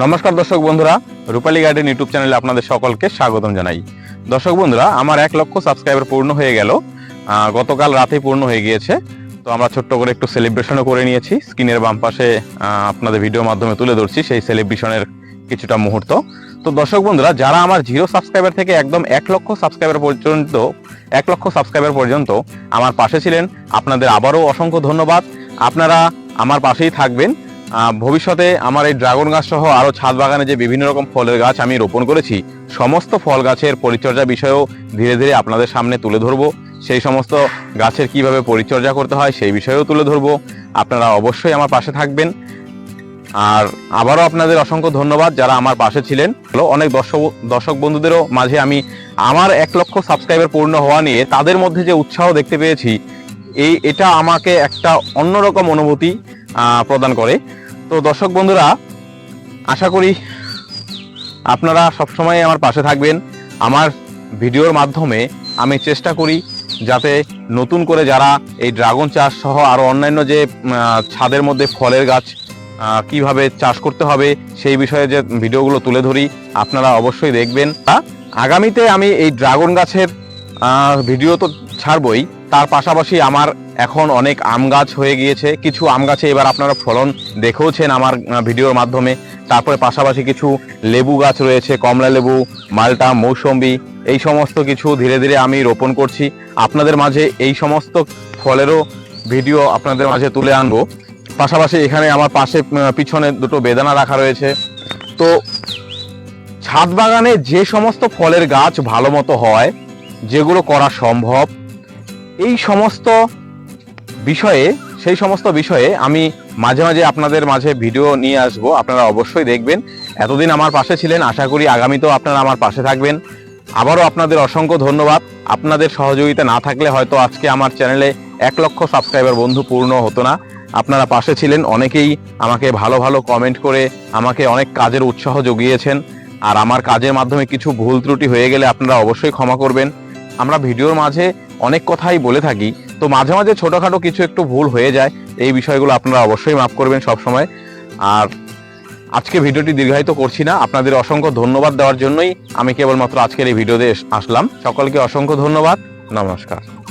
নমস্কার দর্শক বন্ধুরা, রূপালী গার্ডেন ইউটিউব চ্যানেলে আপনাদের সকলকে স্বাগতম জানাই। দর্শক বন্ধুরা, আমার এক লক্ষ সাবস্ক্রাইবার পূর্ণ হয়ে গেল। গতকাল রাতে পূর্ণ হয়ে গিয়েছে। তো আমরা ছোট্ট করে একটু সেলিব্রেশনও করে নিয়েছি। স্ক্রিনের বাম পাশে আপনাদের ভিডিওর মাধ্যমে তুলে ধরছি সেই সেলিব্রেশনের কিছুটা মুহূর্ত। তো দর্শক বন্ধুরা, যারা আমার জিরো সাবস্ক্রাইবার থেকে একদম এক লক্ষ সাবস্ক্রাইবার পর্যন্ত, এক লক্ষ সাবস্ক্রাইবার পর্যন্ত আমার পাশে ছিলেন, আপনাদের আবারও অসংখ্য ধন্যবাদ। আপনারা আমার পাশেই থাকবেন। ভবিষ্যতে আমার এই ড্রাগন গাছ সহ আরও ছাদ বাগানে যে বিভিন্ন রকম ফলের গাছ আমি রোপণ করেছি, সমস্ত ফল গাছের পরিচর্যা বিষয়েও ধীরে ধীরে আপনাদের সামনে তুলে ধরবো। সেই সমস্ত গাছের কীভাবে পরিচর্যা করতে হয় সেই বিষয়েও তুলে ধরবো। আপনারা অবশ্যই আমার পাশে থাকবেন। আর আবারও আপনাদের অসংখ্য ধন্যবাদ যারা আমার পাশে ছিলেন। অনেক দর্শক দর্শক বন্ধুদেরও মাঝে আমি আমার এক লক্ষ সাবস্ক্রাইবার পূর্ণ হওয়া নিয়ে তাদের মধ্যে যে উৎসাহ দেখতে পেয়েছি, এই, এটা আমাকে একটা অন্যরকম অনুভূতি প্রদান করে। তো দর্শক বন্ধুরা, আশা করি আপনারা সবসময় আমার পাশে থাকবেন। আমার ভিডিওর মাধ্যমে আমি চেষ্টা করি যাতে নতুন করে যারা এই ড্রাগন চাষ সহ আরও অন্যান্য যে ছাদের মধ্যে ফলের গাছ কীভাবে চাষ করতে হবে সেই বিষয়ে যে ভিডিওগুলো তুলে ধরি, আপনারা অবশ্যই দেখবেন। আগামীতে আমি এই ড্রাগন গাছের ভিডিও তো ছাড়বই তার পাশাপাশি আমার এখন অনেক আম গাছ হয়ে গিয়েছে। কিছু আম গাছে এবার আপনারা ফলন দেখেওছেন আমার ভিডিওর মাধ্যমে। তারপরে পাশাপাশি কিছু লেবু গাছ রয়েছে, কমলা লেবু, মালটা, মৌসম্বি, এই সমস্ত কিছু ধীরে ধীরে আমি রোপণ করছি। আপনাদের মাঝে এই সমস্ত ফলেরও ভিডিও আপনাদের মাঝে তুলে আনব। পাশাপাশি এখানে আমার পাশে পিছনে দুটো বেদানা রাখা রয়েছে। তো ছাদ বাগানে যে সমস্ত ফলের গাছ ভালো মতো হয়, যেগুলো করা সম্ভব এই সমস্ত বিষয়ে, সেই সমস্ত বিষয়ে আমি মাঝে মাঝে আপনাদের মাঝে ভিডিও নিয়ে আসব। আপনারা অবশ্যই দেখবেন। এতদিন আমার পাশে ছিলেন, আশা করি আগামীতেও আপনারা আমার পাশে থাকবেন। আবারও আপনাদের অসংখ্য ধন্যবাদ। আপনাদের সহযোগিতা না থাকলে হয়তো আজকে আমার চ্যানেলে এক লক্ষ সাবস্ক্রাইবার বন্ধু পূর্ণ হতো না। আপনারা পাশে ছিলেন, অনেকেই আমাকে ভালো ভালো কমেন্ট করে আমাকে অনেক কাজের উৎসাহ জুগিয়েছেন। আর আমার কাজের মাধ্যমে কিছু ভুল ত্রুটি হয়ে গেলে আপনারা অবশ্যই ক্ষমা করবেন। আমরা ভিডিওর মাঝে অনেক কথাই বলে থাকি, তো মাঝে মাঝে ছোটোখাটো কিছু একটু ভুল হয়ে যায়, এই বিষয়গুলো আপনারা অবশ্যই মাফ করবেন সবসময়। আর আজকে ভিডিওটি দীর্ঘায়িত করছি না, আপনাদের অসংখ্য ধন্যবাদ দেওয়ার জন্যই আমি কেবলমাত্র আজকের এই ভিডিওতে আসলাম। সকলকে অসংখ্য ধন্যবাদ, নমস্কার।